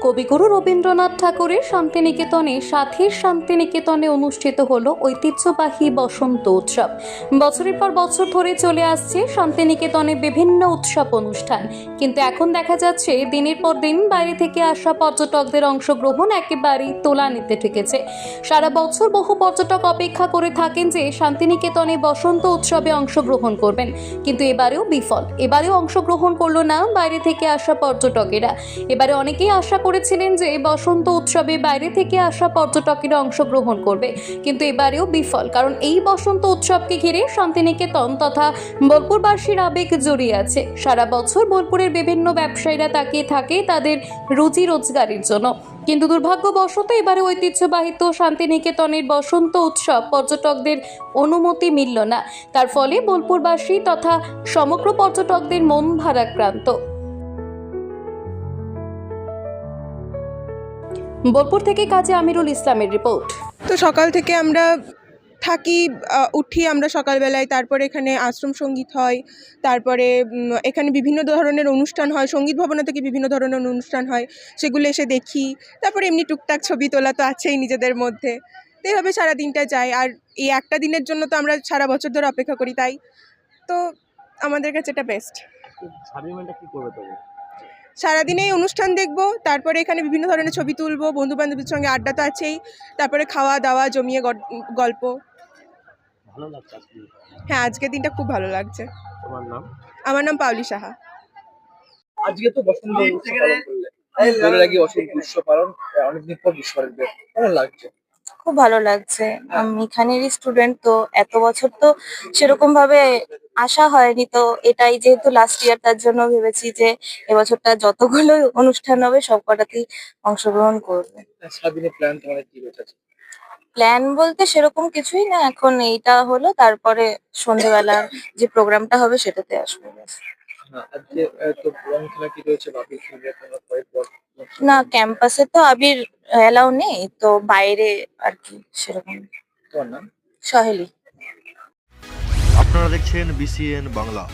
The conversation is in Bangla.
কবিগুরু রবীন্দ্রনাথ ঠাকুরের শান্তিনিকেতনে সাথীর শান্তিনিকেতনে অনুষ্ঠিত হল ঐতিহ্যবাহী বসন্ত উৎসব। বছরের পর বছর ধরে চলে আসছে শান্তিনিকেতনে বিভিন্ন উৎসব অনুষ্ঠান। কিন্তু এখন দেখা যাচ্ছে দিনের পর দিন বাইরে থেকে আসা পর্যটকদের অংশগ্রহণ একেবারেই তোলা নিতে ঠেকেছে। সারা বছর বহু পর্যটক অপেক্ষা করে থাকেন যে শান্তিনিকেতনে বসন্ত উৎসবে অংশগ্রহণ করবেন। কিন্তু এবারেও বিফল। এবারেও অংশগ্রহণ করল না বাইরে থেকে আসা পর্যটকেরা। এবারে অনেকেই আশা করেছিলেন যে বসন্ত উৎসবে বাইরে থেকে আসা পর্যটকেরা অংশগ্রহণ করবে। কিন্তু এবারেও বিফল, কারণ এই বসন্ত উৎসবকে ঘিরে শান্তিনিকেতন তথা বোলপুরবাসীর আবেগ জড়িয়ে আছে। সারা বছর বোলপুরের বিভিন্ন ব্যবসায়ীরা তাকিয়ে থাকে তাদের রুজি রোজগারের জন্য। কিন্তু দুর্ভাগ্যবশত এবারে ঐতিহ্যবাহিত শান্তিনিকেতনের বসন্ত উৎসব পর্যটকদের অনুমতি মিলল না। তার ফলে বোলপুরবাসী তথা সমগ্র পর্যটকদের মন ভারাক্রান্ত। বোলপুর থেকে কাজী আমিরুল ইসলামের রিপোর্ট। তো সকাল থেকে আমরা থাকি উঠি আমরা সকালবেলায় তারপরে এখানে আশ্রম সংগীত হয় তারপরে এখানে বিভিন্ন ধরনের অনুষ্ঠান হয় সংগীত ভবনে থেকে বিভিন্ন ধরনের অনুষ্ঠান হয় সেগুলো এসে দেখি তারপরে এমনি টুকটাক ছবি তোলা তো আছেই নিজেদের মধ্যে। তো এইভাবে সারা দিনটা যায় আর এই একটা দিনের জন্য তো আমরা সারা বছর ধরে অপেক্ষা করি তাই। তো আমাদের কাছে এটা বেস্ট কি করবে তবে? সারাদিনে এই অনুষ্ঠান দেখব তারপরে এখানে বিভিন্ন ধরনের ছবি তুলবো বন্ধু বান্ধবীর সঙ্গে আড্ডা তো আছেই তারপরে খাওয়া দাওয়া জমিয়ে গল্প। ভালো লাগছে আজকে হ্যাঁ আজকের দিনটা খুব ভালো লাগছে। তোমার নাম? আমার নাম পাওলি সাহা। আজকে তো বসন্ত উৎসব পালন ভালো লাগে বসন্ত উৎসব পালন অনেকদিন পর বিশ্ব কেমন লাগছে? খুব ভালো লাগছে। আমি এখানেরই স্টুডেন্ট তো এত বছর তো সেরকম ভাবে আসা হয়নি। তো এটাই যেহেতু লাস্ট ইয়ার তার জন্য ভেবেছি যে এবছরটা যতগুলো অনুষ্ঠান হবে সব কটাতেই অংশগ্রহণ করবে। প্ল্যান বলতে সেরকম কিছুই না। এখন এইটা হলো তারপরে সন্ধেবেলার যে প্রোগ্রামটা হবে সেটাতে আসবে। হ্যাঁ আজকে তো রং খেলা কি রয়েছে? বাকি খেলবে তোমরা পরে পর না ক্যাম্পাসে তো আবির এলাও নেই তো বাইরে আর কি সেরকম। তোমার নাম? সহেলি। আপনারা দেখছেন বিসিএন বাংলা।